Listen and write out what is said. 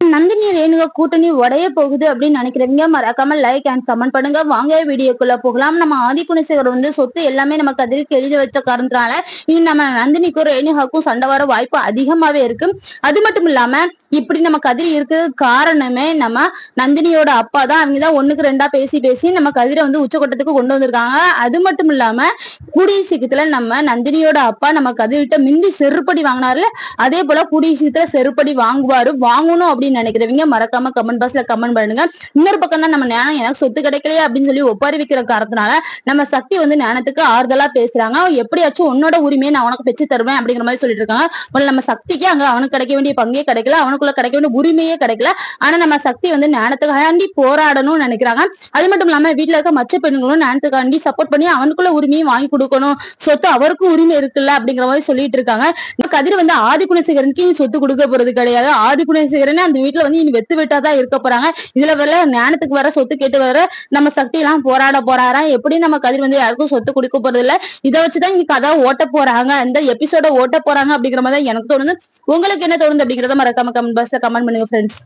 நந்தினி ரேணுகா கூட்டணி உடைய போகுது அப்படின்னு நினைக்கிறவங்க மறக்காம லைக் அண்ட் கமெண்ட் பண்ணுங்க. வாங்க வீடியோக்குள்ள போகலாம். நம்ம ஆதி குணசேகர் வந்து சொத்து எல்லாமே நம்ம கதிரிக்கு எழுதி வச்ச காரணத்தினால இனி நம்ம நந்தினிக்கும் ரேணுகாக்கும் சண்டை வர வாய்ப்பு அதிகமாவே இருக்கு. அது மட்டும் இல்லாம இப்படி நம்ம கதிரி இருக்கிறது காரணமே நம்ம நந்தினியோட அப்பா தான். அவங்க தான் ஒண்ணுக்கு ரெண்டா பேசி பேசி நம்ம கதிரை வந்து உச்சக்கட்டத்துக்கு கொண்டு வந்திருக்காங்க. அது மட்டும் இல்லாம கூடிய சீக்கிரத்துல நம்ம நந்தினியோட அப்பா நம்ம கதிரிட்ட மிந்தி செருப்படி வாங்கினார்ல அதே போல கூடிய சீக்கிரத்துல செருப்படி வாங்குவாரு. வாங்கணும் அப்படின்னு நினைக்கிறவங்க மறக்காம கமெண்ட் பாக்ஸ்ல கமெண்ட் பண்ணுங்க. இன்னொரு பக்கம் தான் நம்ம ஞானம் எனக்கு சொத்து கிடைக்கலையே அப்படின்னு சொல்லி ஒப்பாரி வைக்கிற காரணத்தினால நம்ம சக்தி வந்து ஞானத்துக்கு ஆறுதலா பேசுறாங்க. எப்படியாச்சும் உன்னோட உரிமையை நான் உனக்கு பெற்று தருவேன் அப்படிங்கிற மாதிரி சொல்லிட்டு இருக்காங்க. நம்ம சக்திக்கு அங்க அவனுக்கு கிடைக்க வேண்டிய பங்கே கிடைக்கல அவனுக்குள்ள கிடைக்க வேண்டிய உரிமையே கிடைக்கல. ஆனா நம்ம சக்தி வந்து ஞானத்துக்காண்டி போராடணும்னு நினைக்கிறாங்க. அது மட்டும் இல்லாம வீட்டுல இருக்க மச்ச பெண்களும் ஞானத்துக்காண்டி சப்போர்ட் பண்ணி அவனுக்குள்ள உரிமையும் வாங்கி கொடுக்கணும். சொத்து அவருக்கும் உரிமை இருக்குல்ல அப்படிங்கிற மாதிரி சொல்லிட்டு இருக்காங்க. கதிர் வந்து ஆதி குணசேகரனுக்கு சொத்து கொடுக்க போறது கிடையாது. ஆதி குணசேகரனே அந்த வீட்டுல வந்து இனி வெத்து வெட்டாதான் இருக்க போறாங்க. இதுல வர ஞானத்துக்கு வர சொத்து கேட்டு வர நம்ம சக்தி எல்லாம் போராட போறாரா? எப்படி நம்ம கதிர் வந்து யாருக்கும் சொத்து கொடுக்க போறது இல்ல இதை வச்சுதான் இங்க கதை ஓட்ட போறாங்க. இந்த எபிசோட ஓட்ட போறாங்க அப்படிங்கிற மாதிரி தான் எனக்கு தோணுது. உங்களுக்கு என்ன தோணுது அப்படிங்கறத மறக்காம கமெண்ட் பாக்ஸ்ல கமெண்ட் பண்ணுங்க ஃப்ரெண்ட்ஸ்